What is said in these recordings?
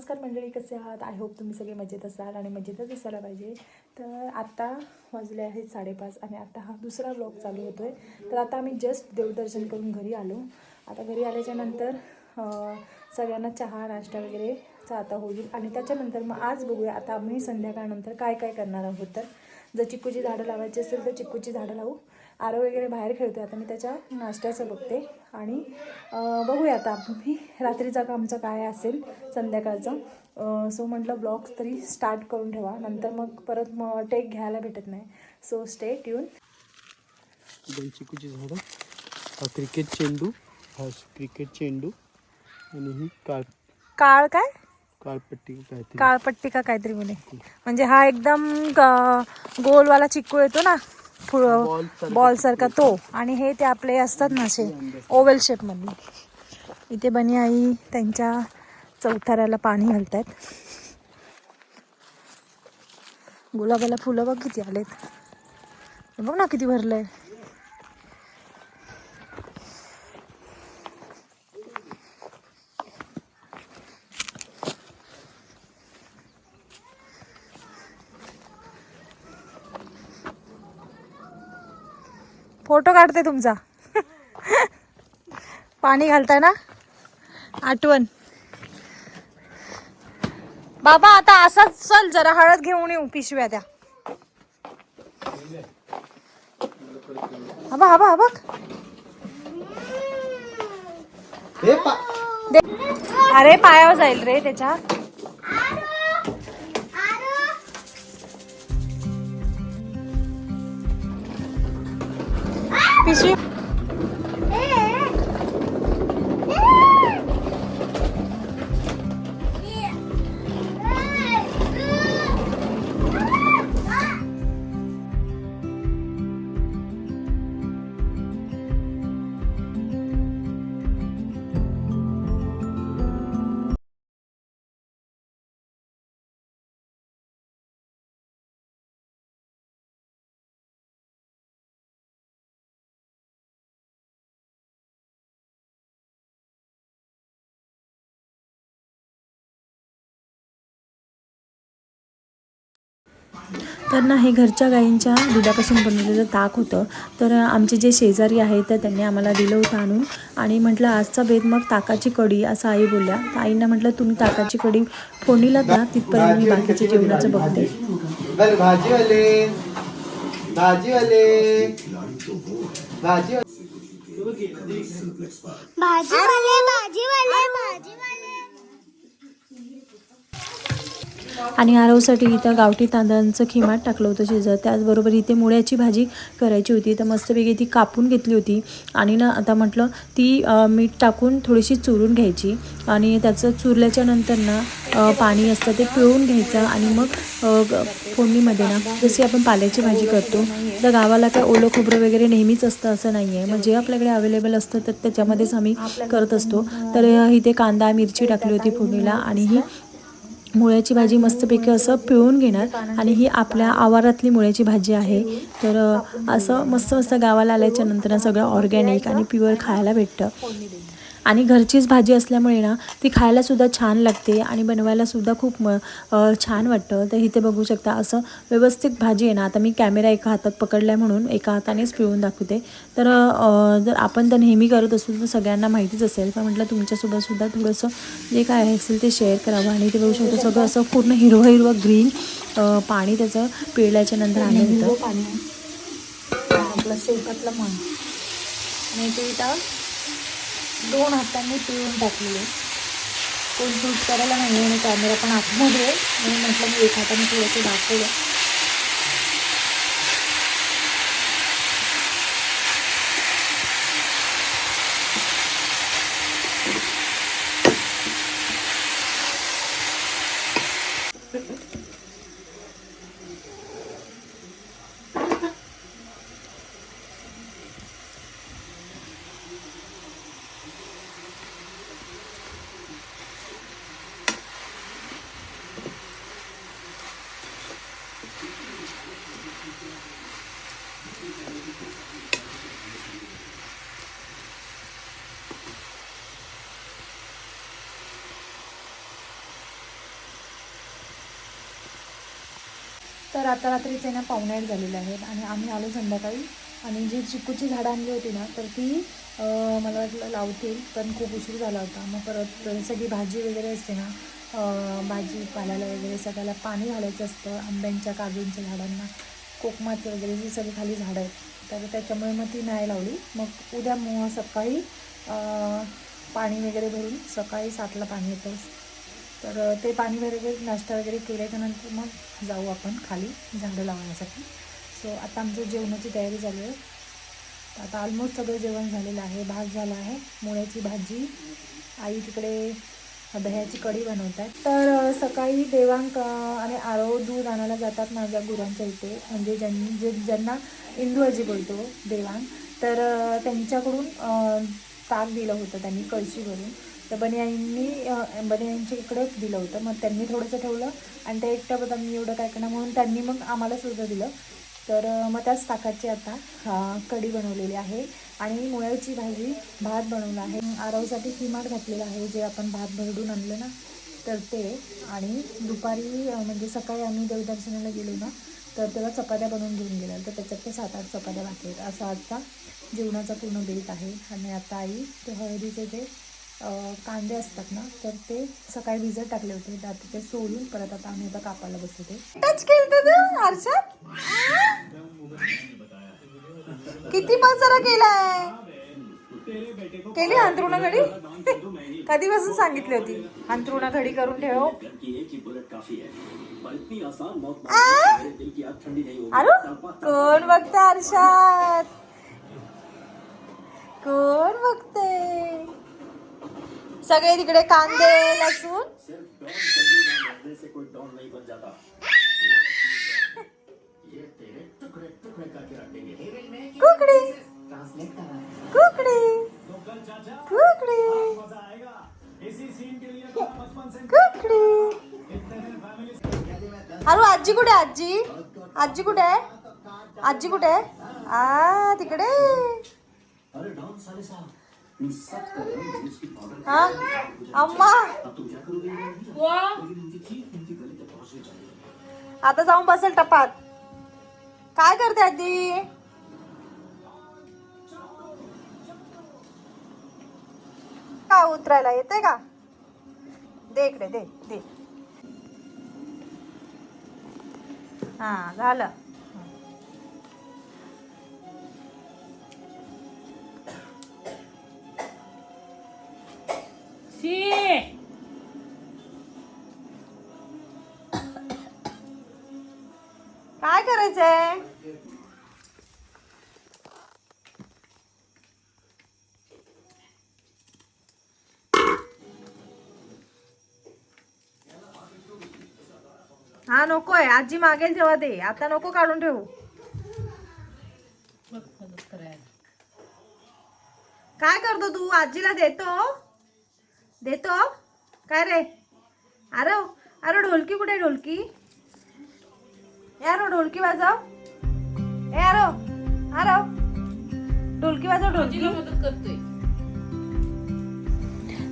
नमस्कार मंडळी कसे आहात? आय होप तुम्ही सगळे मजेत असाल आणि मजेतच असायला पाहिजे. तर आत्ता वाजले आहेत साडेपाच आणि आता हा दुसरा ब्लॉग चालू होतो आहे तर आता आम्ही जस्ट देवदर्शन करून घरी आलो. आता घरी आल्याच्यानंतर सगळ्यांना चहा नाश्ता वगैरेचा आता होईल. आणि त्याच्यानंतर मग आज बघूया आता आम्ही संध्याकाळनंतर काय काय करणार आहोत तर. जर चिक्कूची झाडं लावायची असेल तर चिक्कूची झाडं लावू. आरो वगैरे बाहेर खेळतो आता मी त्याच्या नाश्त्याचं बघते. आणि बघूया आता मी रात्रीचा का आमचं काय असेल संध्याकाळचं. सो म्हटलं ब्लॉग्स तरी स्टार्ट करून ठेवा नंतर मग परत मग टेक घ्यायला भेटत नाही. सो स्टे ट्यून दोन चिकूची झाडं हा क्रिकेट चेंडू हा क्रिकेट चेंडू आणि ही काळ काळ काय? काळपट्टी काळपट्टी का काहीतरी म्हणे. म्हणजे हा एकदम गोलवाला चिक्कू येतो ना बॉल सारखा तो आणि हे ते आपले असतात ना असे ओव्हल शेप मधले. इथे बनी आई त्यांच्या चौथाऱ्याला पाणी घालतायत. गुलाबाला फुलं बघ किती आलेत. बघ ना किती भरलंय. फोटो काढते तुमचा. पाणी घालताय ना? आठवण. बाबा आता असाच चल जरा हळद घेऊन येऊ पिशव्या त्या. हा बा हा बा हा बघ. दे. अरे पायावर जाईल रे त्याच्या. 必须 तर ना हे घरच्या गाईंच्या दुधापासून बनवलेलं ताक होतं. तर आमचे जे शेजारी आहेत तर त्यांनी आम्हाला दिलं होतं आणून. आणि म्हटलं आजचा बेत मग ताकाची कढी असं आई बोलल्या. तर आईंना म्हटलं तुम्ही ताकाची कढी फोडणीला द्या तिथपर्यंत मी बाकीचे जेवणाचं बघते. भाजीवाले भाजीवाले भाजी भाजीवाले भाजीवाले भाजीवाले आणि आरवसाठी इथं गावठी तांदळांचं खिमाट टाकलं होतं शिजत. त्याचबरोबर इथे मुळ्याची भाजी करायची होती. तर मस्तपैकी ती कापून घेतली होती. आणि ना आता म्हटलं ती मीठ टाकून थोडीशी चुरून घ्यायची. आणि त्याचं चुरल्याच्या नंतर ना पाणी असतं ते पिळून घ्यायचं. आणि मग फोडणीमध्ये ना जशी आपण पाल्याची भाजी करतो तर गावाला काय ओलं खोबरं वगैरे नेहमीच असतं असं नाही आहे मग जे आपल्याकडे अवेलेबल असतं तर त्याच्यामध्येच आम्ही करत असतो. तर इथे कांदा मिरची टाकली होती फोडणीला. आणि ही मुळ्याची भाजी मस्तपैकी असं पिळून घेणार आणि ही आपल्या आवारातली मुळ्याची भाजी आहे. तर असं मस्त मस्त गावाला आल्याच्यानंतर सगळं ऑर्गॅनिक आणि प्युअर खायला भेटतं. आणि घरचीच भाजी असल्यामुळे ना ती खायलासुद्धा छान लागते आणि बनवायलासुद्धा खूप म छान वाटतं. तर इथे बघू शकता असं व्यवस्थित भाजी आहे ना आता मी कॅमेरा एका हातात पकडला आहे म्हणून एका हातानेच पिळून दाखवते. तर जर आपण तर नेहमी करत असू तर सगळ्यांना माहितीच असेल. पण म्हटलं तुमच्यासोबतसुद्धा थोडंसं जे काय आहे असेल ते शेअर करावं. आणि ते बघू शकतो सगळं असं पूर्ण हिरवं हिरवं ग्रीन पाणी त्याचं पिळल्याच्या नंतर आलं होतं. पाणी आपलं शेतातलं म्हण. आणि ते इथं दोन हातांनी पिळून टाकलेले. कोण शूट करायला नाही आणि कॅमेरा पण आतमध्ये आहे. म्हणून म्हटलं मी एक हाताने थोडंसं दाखवलं. तर आता रात्रीचे ना पाहुणे झालेले आहेत आणि आम्ही आलो संध्याकाळी. आणि जी चिकूची झाडं आणली होती ना तर ती मला वाटलं लावतील पण खूप उशीर झाला होता. मग परत सगळी भाजी वगैरे असते ना भाजी पाल्याला वगैरे सगळ्याला पाणी घालायचं असतं आंब्यांच्या काजूंच्या झाडांना कोकमात वगैरे जी सगळी खाली झाडं आहेत. तर त्याच्यामुळे मग ती नाही लावली. मग उद्या मग सकाळी पाणी वगैरे भरून सकाळी सातला पाणी येतं. तर ते पाणी वगैरे नाश्ता वगैरे केल्याच्यानंतर मग जाऊ आपण खाली झाडं लावण्यासाठी. सो आता आमचं जेवणाची तयारी झाली आहे. आता ऑलमोस्ट सगळं जेवण झालेलं आहे भात झाला आहे मुळ्याची भाजी आई तिकडे दह्याची कढी बनवतात. तर सकाळी देवांक आणि आरो दूध आणायला जातात माझ्या गुरांच्या इथे. म्हणजे ज्यां जे ज्यांना इंदू आजी बोलतो देवांग. तर त्यांच्याकडून ताक दिलं होतं त्यांनी कळशी भरून तर बनियांनी बनियांच्या इकडंच दिलं होतं. मग त्यांनी थोडंसं ठेवलं आणि त्या एकट्या बघा मी एवढं काय करणार म्हणून त्यांनी मग आम्हाला सुद्धा दिलं. तर मग त्याच ताकाची आता कढी बनवलेली आहे. आणि मुळ्याची भाजी भात बनवला आहे. आरवसाठी किमाट घातलेलं आहे जे आपण भात भरडून आणलं ना तर ते. आणि दुपारी म्हणजे सकाळी आम्ही देवदर्शनाला गेलो ना तर त्याला चपात्या बनवून घेऊन गेल्या तर त्याच्यात ते सात आठ चपात्या बाकी आहेत. असा आजचा जेवणाचा पूर्ण बेत आहे. आणि आता आई ते हळदीचे जे कांदे असतात ना तर ते सकाळी भिजत टाकले होते. तर आता ते सोलून परत आता आम्ही आता कापायला बसवते टच केलं तू हर्षद किती पसारा केलाय? केली अंतरुणा घडी? कधीपासून सांगितली होती? अंतरुणा घडी करून ठेव. अरे कोण बघते हर्षात कोण बघते? सगळे तिकडे कांदे लसूण? कुकडी. कुकडी. कुकडी. कुकडी. अरे आजी कुठे आजी? आजी कुठे आहे? आजी कुठे आहे? आ तिकडे. हा? अम्मा. आता जाऊन बसेल टपात काय करते आजी का उतरायला येते का? दे इकडे दे दे. हा झालं. काय करायचंय? हा नकोय आजी मागेल तेव्हा दे. आता नको काढून ठेवू. काय करतो तू? आजीला देतो. देतो? काय रे? अरे अरे ढोलकी कुठे ढोलकी? यारो ढोलकी वाजव. ए अरो अरो ढोलकी वाजव ढोलकी.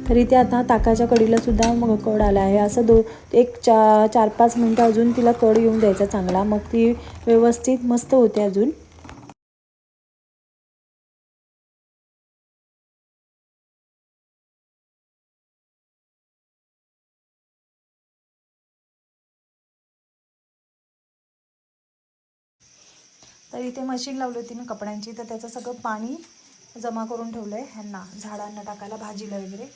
तर इथे आता ताकाच्या कडीला सुद्धा मग कड आला आहे. असं दो एक चा चार पाच मिनटं अजून तिला कड येऊन द्यायचा चांगला. मग ती व्यवस्थित मस्त होते अजून. तर इथे मशीन लावली होती ना कपड्यांची. तर त्याचं सगळं पाणी जमा करून ठेवलं आहे ह्यांना झाडांना टाकायला भाजीला वगैरे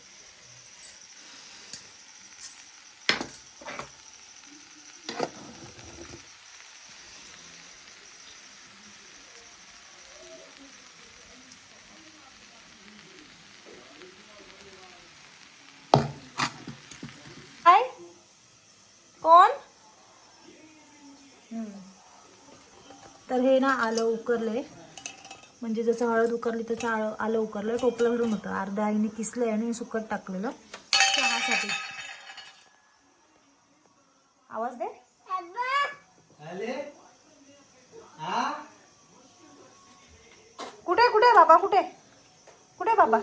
काय कोण तर हे ना आलं उकरलंय. म्हणजे जसं हळद उकरली तसं आलं आलं उकरलं टोपलं भरून होतं. अर्ध्या आईने किसलंय आणि सुकट टाकलेलं. चहासाठी. आवाज दे. कुठे कुठे बाबा कुठे? कुठे बाबा?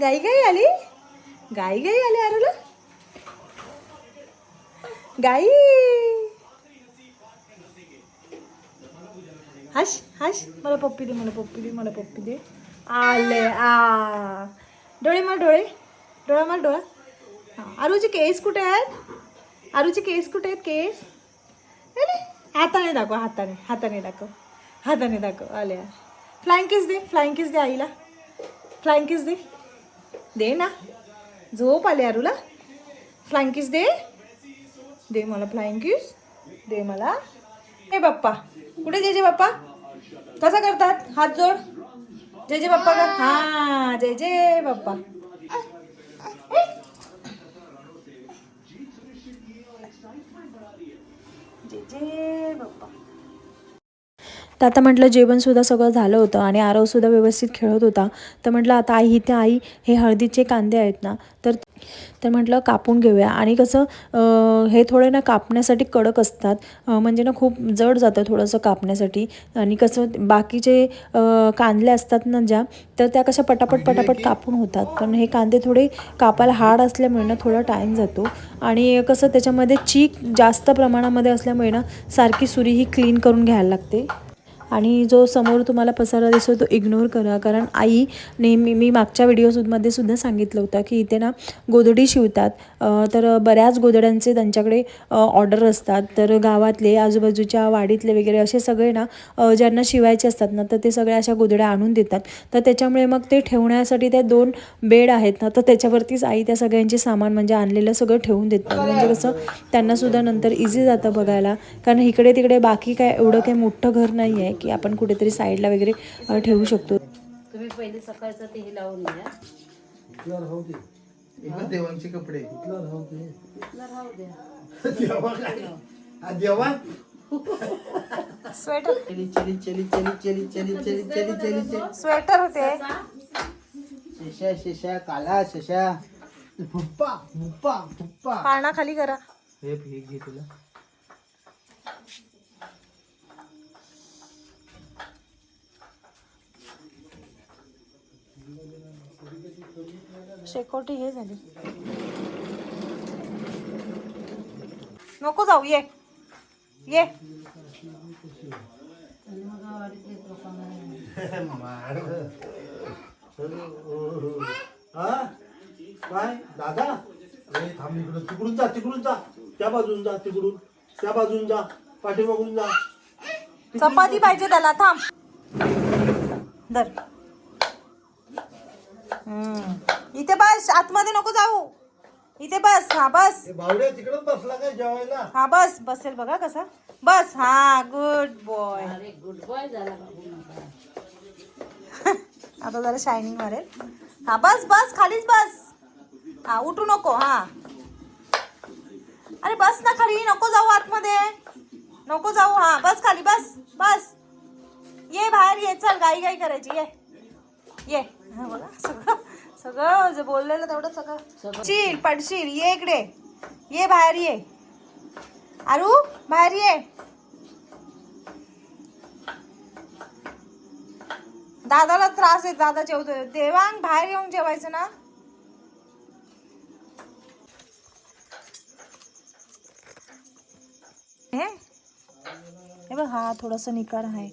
गाई गाई आली? गाई गाई आली अरुला गाई! हश हश मला पप्पी दे मला पप्पी दे मला पप्पी दे आले आ डोळे मार डोळे डोळा मार डोळा हां आरूचे केस कुठे आहेत? आरूचे केस कुठे आहेत? केस अरे, हाताने दाखव हाताने हाताने दाखव. हाताने दाखव. आले फ्लाइंग किस दे फ्लाइंग किस दे आईला. फ्लाइंग किस दे. दे ना. झोप आले आरूला. फ्लाइंग किस दे. दे मला फ्लाइंग किस दे मला. हे बाप्पा. कुठे जे जे बाप्पा? कसा करतात? हात जोड. जय जय बाप्पा का हा जय जय बाप्पा. जय जय बाप्पा. तर आता म्हटलं जेवणसुद्धा सगळं झालं होतं आणि आरवसुद्धा व्यवस्थित खेळत होता. तर म्हटलं आता आई इथे आई हे हळदीचे कांदे आहेत ना तर तर म्हटलं कापून घेऊया. आणि कसं हे थोडे ना कापण्यासाठी कडक असतात. म्हणजे ना खूप जड जातं थोडंसं कापण्यासाठी. आणि कसं बाकीचे कांदले असतात ना ज्या तर त्या कशा पटापट पटापट कापून होतात. पण हे कांदे थोडे कापायला हार्ड असल्यामुळे ना थोडा टाईम जातो. आणि कसं त्याच्यामध्ये चीक जास्त प्रमाणामध्ये असल्यामुळे ना सारखी सुरी ही क्लीन करून घ्यायला लागते. आणि जो समोर तुम्हाला पसारा दिसतो तो इग्नोर करा. कारण आई नेहमी मी मागच्या व्हिडिओमध्ये सुद्धा सांगितलं होतं की इथे ना गोधडी शिवतात. तर बऱ्याच गोधड्यांचे त्यांच्याकडे ऑर्डर असतात. तर गावातले आजूबाजूच्या वाडीतले वगैरे असे सगळे ना ज्यांना शिवायचे असतात ना तर ते सगळ्या अशा गोधड्या आणून देतात. तर त्याच्यामुळे मग ते ठेवण्यासाठी ते दोन बेड आहेत ना तर त्याच्यावरतीच आई त्या सगळ्यांचे सामान म्हणजे आणलेलं सगळं ठेवून देतात. म्हणजे कसं त्यांनासुद्धा नंतर इझी जातं बघायला. कारण इकडे तिकडे बाकी काय एवढं काही मोठं घर नाही आहे की आपण कुठेतरी साईडला वगैरे ठेवू शकतो. तुम्ही पहिले सकाळचं ते हे लावून घ्या. देवांचे कपडे. देवा हा स्वेटर. चली चली चली चली चली चली चली चली चली चली. स्वेटर होते. शेषा शेषा काला शेषा फुप्पा फुप्पा फुप्पा. पाळणा खाली करा. हे हे घे तुला. शेकोटी हे झाली. नको जाऊ ये. ये. हा काय? दादा? अरे थांब इकडून तिकडून जा तिकडून जा. त्या बाजून जा तिकडून. त्या बाजून जा. पाठीमागून जा. चपाती पाहिजे त्याला थांब. धर. हम्म. इथे बस आतमध्ये नको जाऊ. इथे बस हा बस. हे बावड्या तिकडच बसला काय जेवायला? हा बस बसेल बघा कसा. बस हा गुड बॉय अरे गुड बॉय झाला आता जरा शायनिंग मारेल हा बस बस खालीच बस. हा उठू नको हा. अरे बस ना खाली नको जाऊ आतमध्ये. नको जाऊ हा बस खाली बस बस. ये बाहेर ये चल गाई गाई करायची ये. ये. बघा सगळं सगळं जे बोललेलं तेवढं सगळं. चिल पडशील ये इकडे. ये बाहेर ये. आरू बाहेर ये. दादाला त्रास आहे दादा जेवतोय. देवांग बाहेर येऊन जेवायचं ना. हे? हे बघ हा थोडासा निकार आहे.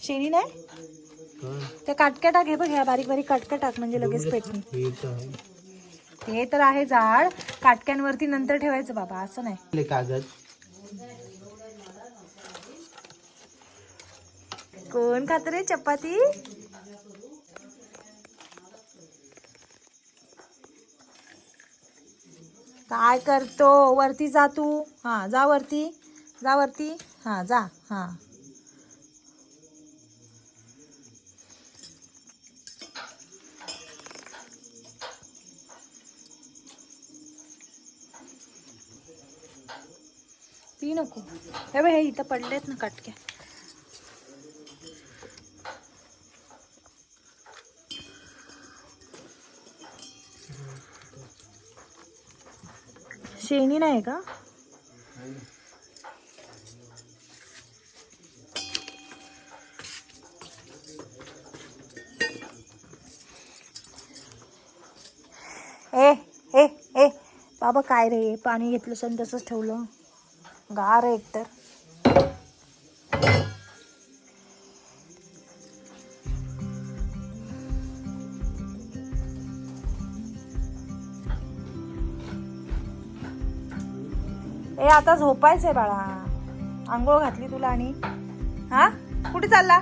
शेणी नाही? त्या काटक्या टाक हे बघ ह्या बारीक बारीक काटक्या टाक म्हणजे लगेच पेटून आहे. हे तर आहे झाड काटक्यांवरती नंतर ठेवायचं बाबा असं नाही. कागद. कोण खात रे चपाती? काय करतो? वरती जा तू. हा जा वरती. जा वरती. हा जा. हा. नको. हे बघ हे इथं पडलेत ना कटक्या शेणी नाही का? ए ए ए. बाबा काय रे? पाणी घेतलं सण तसंच ठेवलं. गार आहे एकतर. ए आता झोपायचंय बाळा. आंघोळ घातली तुला आणि? हा? कुठे चालला?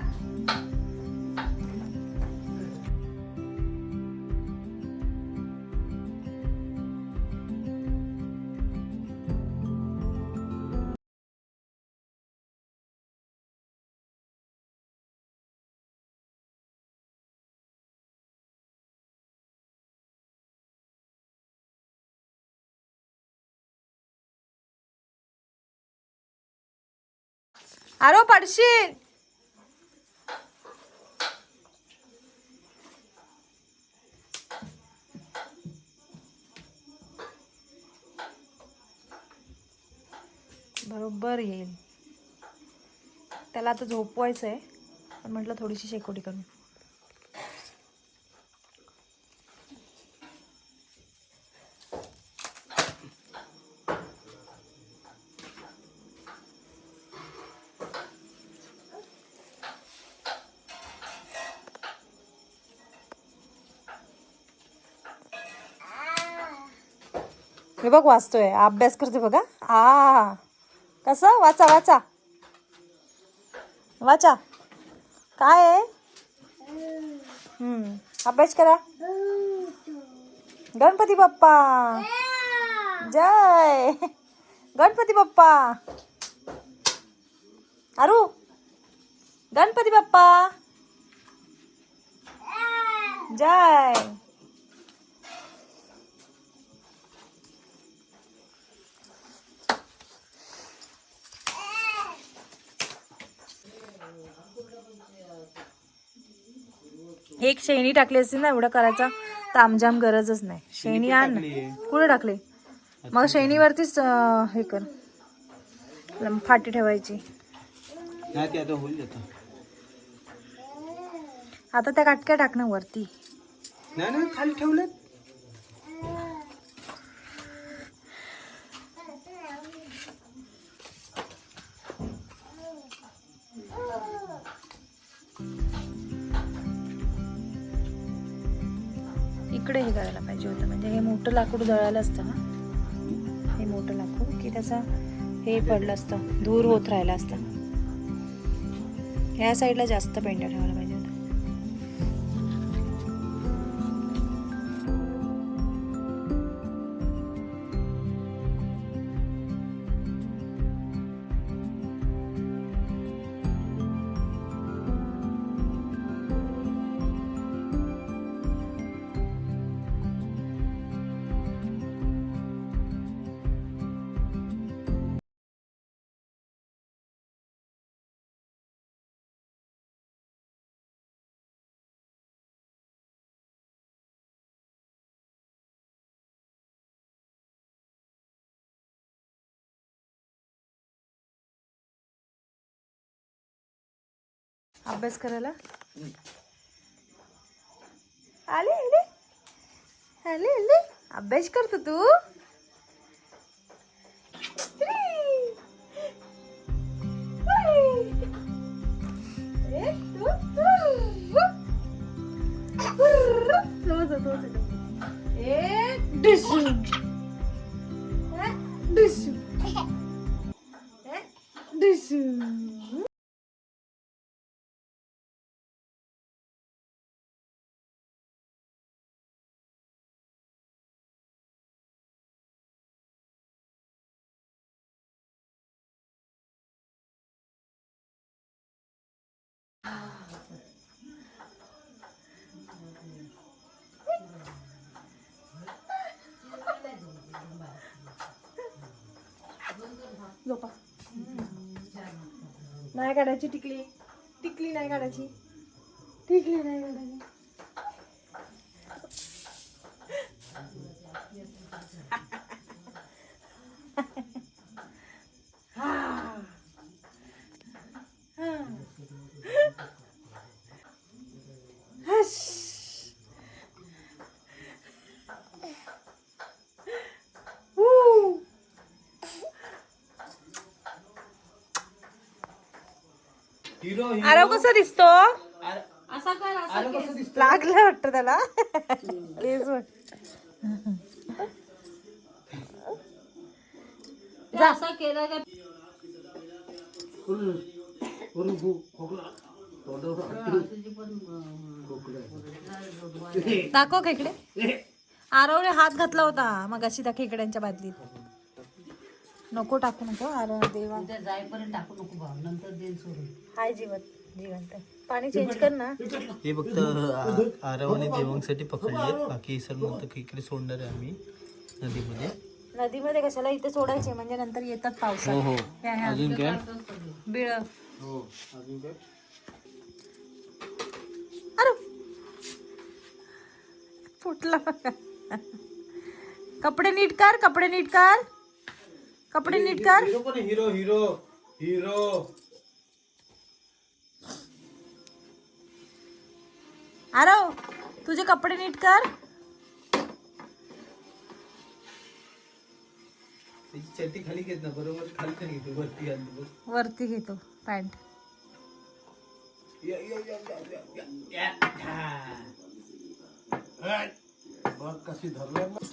अरे पडशील. बरोबर येईल. त्याला आता झोपवायचं आहे पण म्हटलं थोडीशी शेकोटी करून. हे बघ वाचतोय. अभ्यास करते बघा. आ कसं? वाचा वाचा. वाचा. काय आहे? अभ्यास करा. गणपती बाप्पा. जय. गणपती बाप्पा. अरू. गणपती बाप्पा. जय. एक शेणी टाकली असती ना एवढं करायचा तामजाम गरजच नाही. शेणी आण. ना. कुठे टाकले? मग शेणीवरतीच हे कर. फाटी ठेवायची. नाही ते आता त्या काटक्या टाक ना वरती. नाही नाही खाली ठेवलं लाकूड जळालं असतं ना? हे मोठं लाकूड की त्याचा हे पडलं असतं धूर होत राहिला असतं. ह्या साईडला जास्त पेंड्या ठेवायला पाहिजे अभ्यास करायला? आले आले. आले आले. अभ्यास करतो तू. झोपा नाही काढायची टिकली. टिकली नाही काढायची. टिकली नाही काढायची. हिरो आरव कसा दिसतो? असा कर असा लागलं वाटतं त्याला. ते असं केलं का? दाखव खेकडे. आरवने हात घातला होता मग अशी त्या खेकड्यांच्या बादलीत. नको टाकू नको आरव देवा. उद्या जाईपर्यंत टाकू नको भाव नंतर देईल सोडून. हाय जीवन जिवंत. पाणी चेंज कर ना. हे फक्त आरव आणि देवांसाठी पकडले बाकी सर्व नंतर इकडे सोडणार आहे आम्ही नदीमध्ये. नदीमध्ये कशाला इथे सोडायचे? म्हणजे नंतर येतात हो पावसात हो अजून काय? बिळ. हो अजून काय? अरे. फुटला कपडे नीट कर कपडे नीट कर. कपडे नीट कर hero hero hero hero Aarav तुझे कपडे नीट कर त्याची चड्डी खाली घेत ना बरोबर खाली तर घेते वरती बघ. वरती घेतो पॅन्ट या, या, या, या, या, या, या. हा. बघ कशी धरल्या ना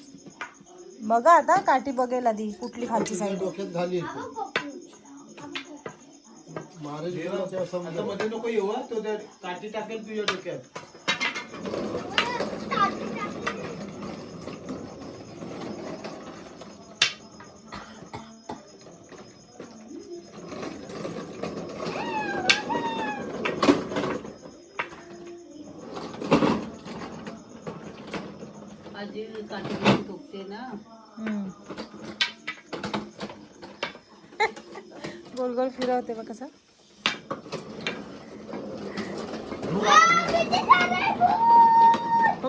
बघा आता काठी बघेल आधी कुठली खालची साईड डोक्यात घाली. मध्ये नको येऊ. तो काठी टाकेल तुझ्या डोक्यात आजी काठी घेऊन ठोकते ना हम्म. गोल फिरवते बघ कसं.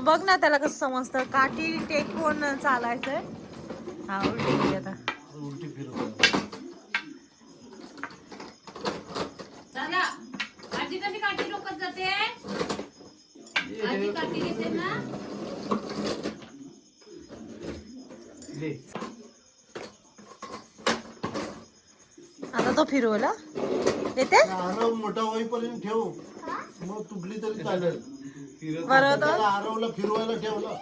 बघ ना त्याला कसं समजतं. काठी टेकून चालायचंय. हा उलटी आता. उलटी फिरव चला आजी कशी काठी ठोकत जाते आजी काठी घेते ना ले. आता तो फिरवला? येते? आरव मोठा होईपर्यंत ठेव. मग तुटली तरी चालेल. बरं आरवला फिरवायला ठेवलं.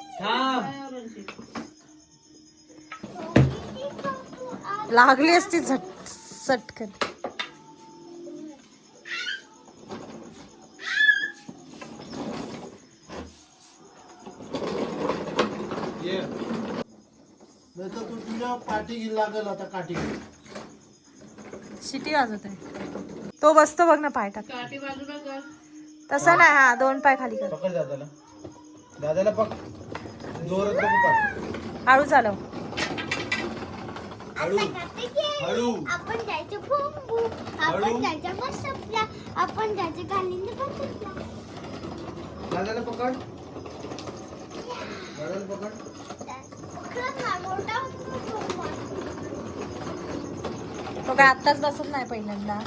लागली असती झट सटकन. तू तुझ्या पाठी लागेल आता काठी शिटी वाजवत आहे तो बसतो बघ ना पाय टाक. काठी बाजूला कर तसा नाही हा दोन पाय खाली कर. पकड दादाला. दादाला पक. जोरात नको पक हळू चालव. हळू. हळू. आपण जायचं बोंबू आपण जायचं मस्तपला आपण जायचं गालीने बसला दादाला पकड. दादाला पकड. खरंच ना मोठा होतो तो काय आत्ताच बसत नाही पहिल्यांदा.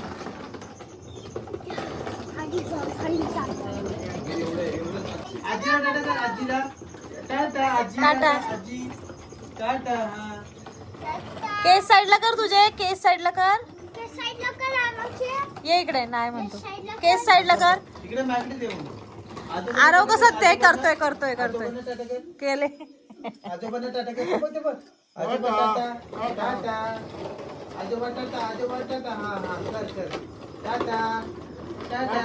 हा केस साईडला कर तुझे केस साईडला कर. ये इकडे नाही म्हणतो. केस साईडला कर. आरव कसं ते करतोय करतोय करतोय. केले. आजोबांना टाटा कर ते बघ. आजोबा टाटा. टाटा. आजोबा टाटा आजोबा टाटा. हा हा. कर कर टाटा. टाटा.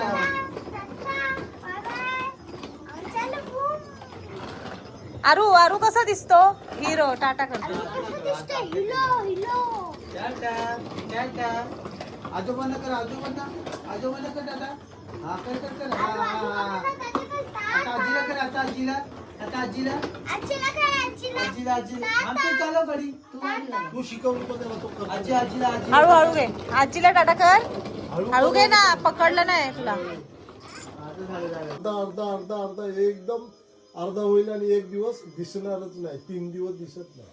आरू आरू कसा दिसतो? हिरो टाटा करतो कसं दिसतंय? हिलो हिलो. टाटा टाटा. आजोबांना कर आजोबांना. आजोबांना कर टाटा. हा कर कर कर. हा हा हा. आता आजीला कर आता आजीला. आता आजीला? आजीला काय आजीला? आजीला आजीला. आमचं चालव गाडी तू तू शिकवली पण त्याला तो करतो. आजी आजीला आजी हळू हळू घे. आजीला टाटा कर. हळू घे ना पकडलं नाही तुला. अर्धा अर्धा अर्धा अर्धा एकदम अर्धा होईल आणि एक दिवस दिसणारच नाही. तीन दिवस दिसत नाही.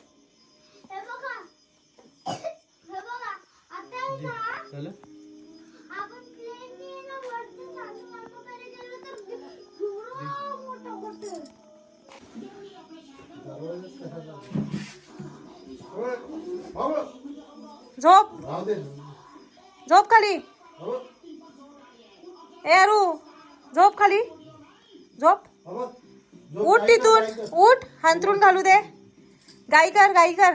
हे दे. झोप खाली. ए अरू झोप खाली. झोप. उठ तिथून उठ. हांतरून घालू दे. गाई कर गाई कर.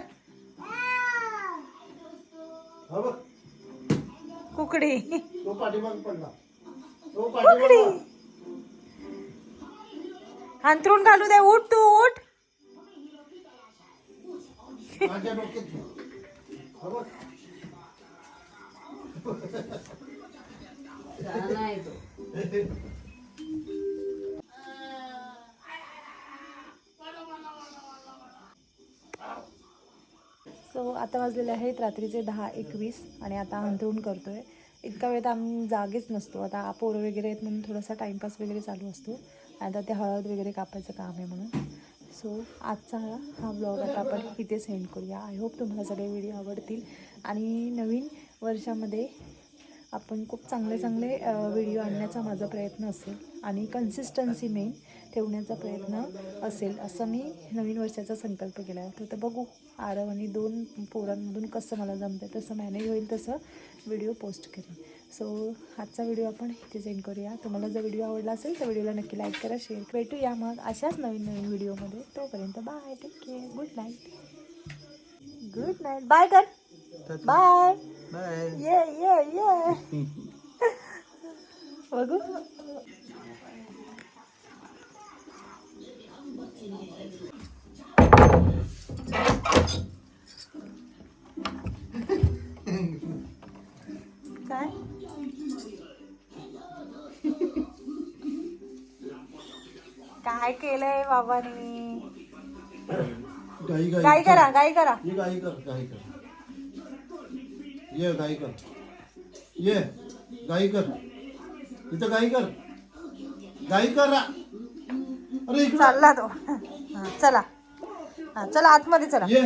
कुकडी. कुकडी. तो घालू दे. उठ तू उठ. माझ्या सो आता वाजलेले आहेत रात्रीचे दहा एकवीस आणि आता अंथरूण आहे इतका वेळ तर आम्ही जागेच नसतो. आता पोरं वगैरे आहेत म्हणून थोडासा टाईमपास वगैरे चालू असतो. आणि आता ते हळद वगैरे कापायचं काम आहे म्हणून. सो आजचा हा हा ब्लॉग आता आपण इथे सेंड करूया. आय होप तुम्हाला सगळे व्हिडिओ आवडतील. आणि नवीन वर्षामध्ये आपण खूप चांगले चांगले व्हिडिओ आणण्याचा माझा प्रयत्न असेल आणि कन्सिस्टन्सी मेन ठेवण्याचा प्रयत्न असेल असं मी नवीन वर्षाचा संकल्प केला आहे. तर बघू आरव आणि दोन पोरांमधून कसं मला जमतं तसं मॅनेज होईल तसं व्हिडिओ पोस्ट करेन. सो आजचा व्हिडिओ आपण इथे सेंड करूया. तुम्हाला जर व्हिडिओ आवडला असेल तर व्हिडिओला नक्की लाईक करा शेअर भेटूया मग अशाच नवीन नवीन व्हिडिओमध्ये तोपर्यंत bye take care good night good night bye कर. बाय ये ये ये बघू. काय? काय केलंय बाबांनी? गाई करा गाई करा. गाई कर गाई कर. ये गाई कर ये गाई कर इथं गाई कर गाई कर रा. अरे चालला तो. हा, चला. हा चला आतमध्ये चला. ये.